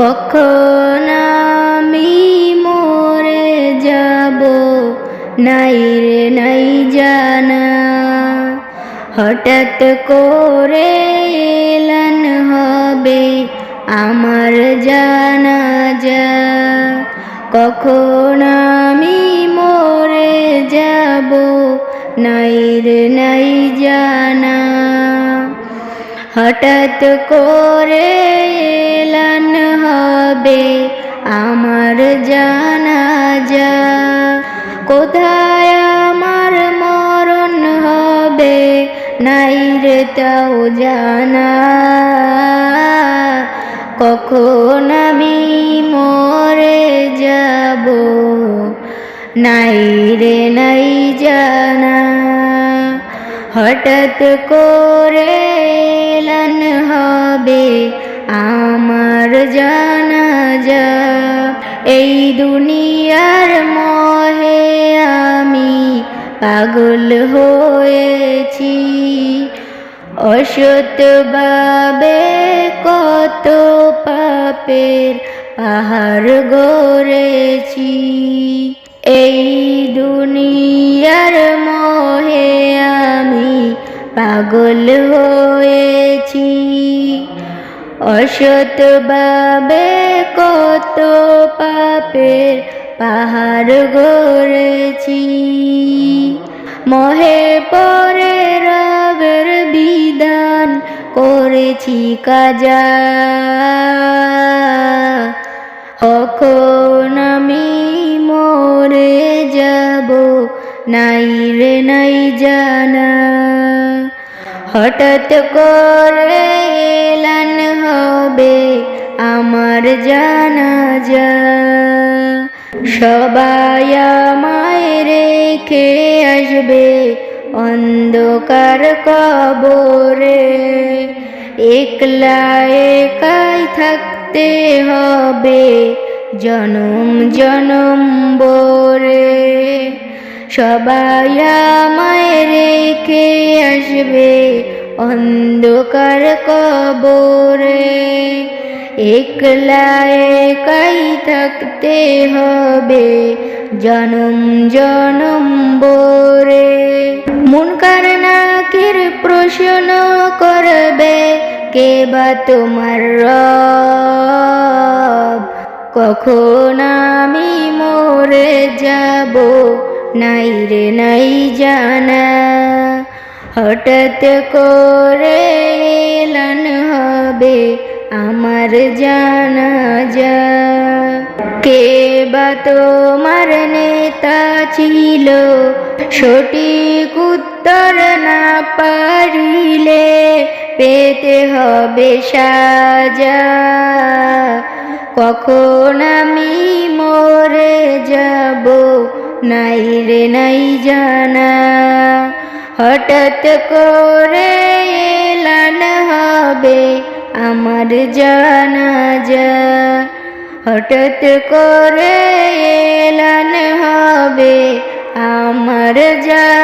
কখন আমি মরে যাব? নাই রে, নাই জানা। হঠাৎ করে এলান হবে আমার জানা যা কখন আমি মরে যাব? নাই রে, নাই জানা। হঠাৎ করে হবে আমার জানা যা কোথায় আমার মরণ হবে? নাই রে তাও জানা। কখন আমি মরে যাব? নাই রে, নাই জানা। হঠাৎ করে হবে আমার জানা যা, এই দুনিয়ার মহে আমি পাগল হয়েছি। অসতভাবে কত পাপের পাহাড় গড়েছি। এই দুনিয়ার মোহে আমি পাগল হয়েছি। অসতভাবে কত পাপের পাহাড় গড়েছি। মহে পরে রবের বিধান করেছি কাজা। কখন আমি মরে যাব, নাই রে নাই জানা। হঠাৎ করে আমার জানা যা সবাই আমায় রেখে আসবে অন্ধকার কবরে। একলা একাই থাকতে হবে জনম জনম বরে সবাই আমায় রেখে আসবে অন্ধকার কবরে। একলা একাই থাকতে হবে জনম জনম বরে মুনকার নাকির প্রশ্ন করবে কে বা তোমার রব কখন আমি মরে যাব নাই রে নাই জানা হঠাৎ করে এলান হবে আমার জানা যা। কে বা তোমার নেতা ছিল, সঠিক উত্তর না পারিলে পেতে হবে সাজা। কখন আমি মরে যাব, নাই রে নাই জানা। হঠাৎ করে এলান হবে আমার জানা যা হঠাৎ করে এলান হবে আমার যা